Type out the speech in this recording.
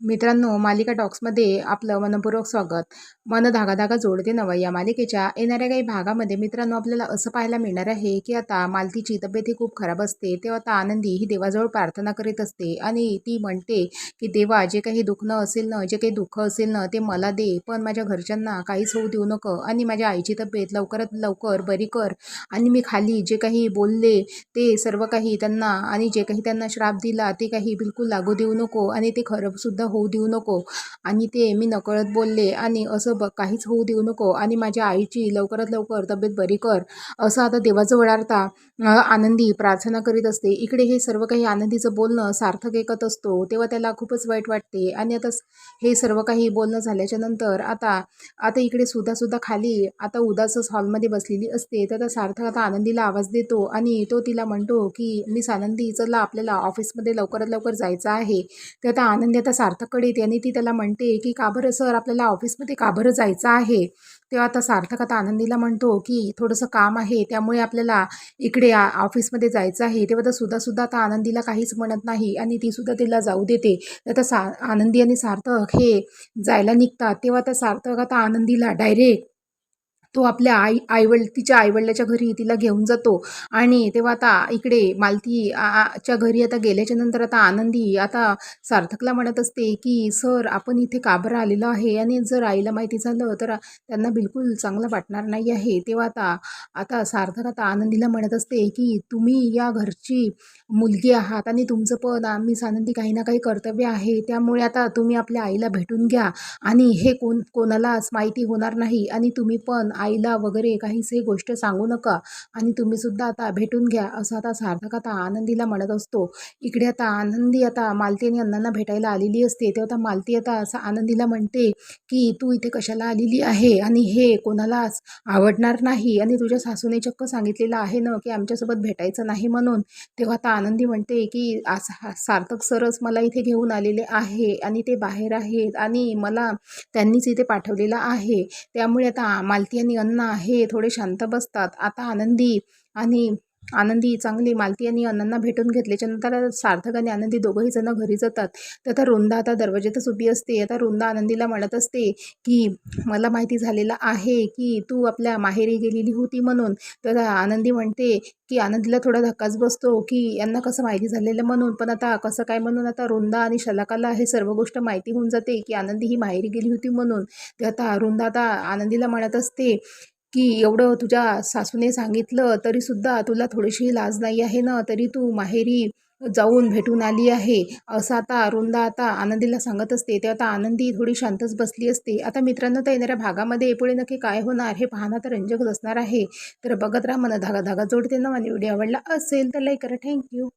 मित्रांनो मालिका टॉक्समध्ये आपलं मनपूर्वक स्वागत. मन धागा धागा जोडते नवं या मालिकेच्या. येणाऱ्या काही भागामध्ये मित्रांनो आपल्याला असं पाहायला मिळणार आहे की आता मालतीची तब्येत ही खूप खराब असते. तेव्हा आता आनंदी ही देवाजवळ प्रार्थना करीत असते आणि ती म्हणते की देवा जे काही दुखणं असेल ना जे काही दुःख असेल ना ते मला दे. पण माझ्या घरच्यांना काहीच होऊ देऊ नको आणि माझ्या आईची तब्येत लवकरात लवकर बरी कर. आणि मी खाली जे काही बोलले ते सर्व काही त्यांना आणि जे काही त्यांना श्राप दिला ते काही बिलकुल लागू देऊ नको आणि ते खरंसुद्धा होऊ देऊ नको. आणि ते मी नकळत बोलले आणि असं ब काहीच होऊ देऊ नको. आणि माझ्या आईची लवकरात लवकर तब्येत बरी कर. असं आता देवाजवळ आता आनंदी प्रार्थना करीत असते. इकडे हे सर्व काही आनंदीचं बोलणं सार्थक ऐकत असतो. तेव्हा त्याला खूपच वाईट वाटते. आणि आता हे सर्व काही बोलणं झाल्याच्यानंतर आता आता इकडे सुद्धा सुद्धा खाली आता उदासच हॉलमध्ये बसलेली असते. तर आता सार्थक आता आनंदीला आवाज देतो आणि तो तिला म्हणतो की मिस आनंदी चला आपल्याला ऑफिसमध्ये लवकरात लवकर जायचं आहे. तर आता आनंदी आता सार्थककडे त्याने आणि ती त्याला म्हणते की का बरं सर आपल्याला ऑफिसमध्ये का बरं जायचं आहे? तेव्हा आता सार्थक आता आनंदीला म्हणतो की थोडंसं काम आहे त्यामुळे आपल्याला इकडे ऑफिसमध्ये जायचं आहे. तेव्हा तर सुद्धा सुद्धा आता आनंदीला काहीच म्हणत नाही आणि ती सुद्धा तिला जाऊ देते. तर आता सा आनंदी आणि सार्थक हे जायला निघतात. तेव्हा आता सार्थक आता आनंदीला डायरेक्ट तो आपल्या आई आईवड तिच्या आईवडिलाच्या घरी तिला घेऊन जातो. आणि तेव्हा आता इकडे मालती च्या घरी आता गेल्याच्यानंतर आता आनंदी आता सार्थकला म्हणत असते की सर आपण इथे का बरं आलेलो आहे? आणि जर आईला माहिती झालं तर त्यांना बिलकुल चांगलं वाटणार नाही आहे. तेव्हा आता आता सार्थक आता आनंदीला म्हणत असते की तुम्ही या घरची मुलगी आहात आणि तुमचं पण आम्ही आनंदी काही ना काही कर्तव्य आहे. त्यामुळे आता तुम्ही आपल्या आईला भेटून घ्या आणि हे कोण कोणालाच माहिती होणार नाही आणि तुम्ही पण आईला वगैरे काहीच गोष्ट सांगू नका आणि तुम्ही सुद्धा आता भेटून घ्या असं आता सार्थक आता आनंदीला म्हणत असतो. इकडे आता आनंदी आता मालती आणि अण्णांना भेटायला आलेली असते. तेव्हा आता मालती आता असं आनंदीला म्हणते की तू इथे कशाला आलेली आहे? आणि हे कोणालाच आवडणार नाही. आणि तुझ्या सासूने चक्क सांगितलेलं आहे ना की आमच्यासोबत भेटायचं नाही म्हणून. तेव्हा आता आनंदी म्हणते की आज हा- सार्थक सरच मला इथे घेऊन आलेले आहे आणि ते बाहेर आहेत आणि मला त्यांनीच इथे पाठवलेलं आहे. त्यामुळे आता मालती आणि अण्णा हे थोडे शांत बसतात. आता आनंदी आणि आनंदी चांगली मालती आणि अण्णांना भेटून घेतल्याच्या नंतर सार्थक आणि आनंदी दोघंही जण घरी जातात. तर आता रुंदा आता दरवाज्यातच उभी असते. आता रुंदा आनंदीला म्हणत असते की मला माहिती झालेलं आहे की तू आपल्या माहेरी गेलेली होती म्हणून. तर आनंदी म्हणते की आनंदीला थोडा धक्काच बसतो की यांना कसं माहिती झालेलं म्हणून. पण आता कसं काय म्हणून आता रुंदा आणि शलाकाला हे सर्व गोष्ट माहिती होऊन जाते की आनंदी ही माहेरी गेली होती म्हणून. ते आता रुंदा आता आनंदीला म्हणत असते की एवढं तुझ्या सासूने सांगितलं तरीसुद्धा तुला थोडीशी लाज नाही आहे ना? तरी तू माहेरी जाऊन भेटून आली आहे. असं आता रुंदा आता आनंदीला सांगत असते. ते आता आनंदी थोडी शांतच बसली असते. आता मित्रांनो तर येणाऱ्या भागामध्ये पुढे नक्की काय होणार हे पाहणं तर रंजकच असणार आहे. तर बघत राहा मला धागा धागा जोडते ना? मला व्हिडिओ आवडला असेल तर लाईक करा. थँक्यू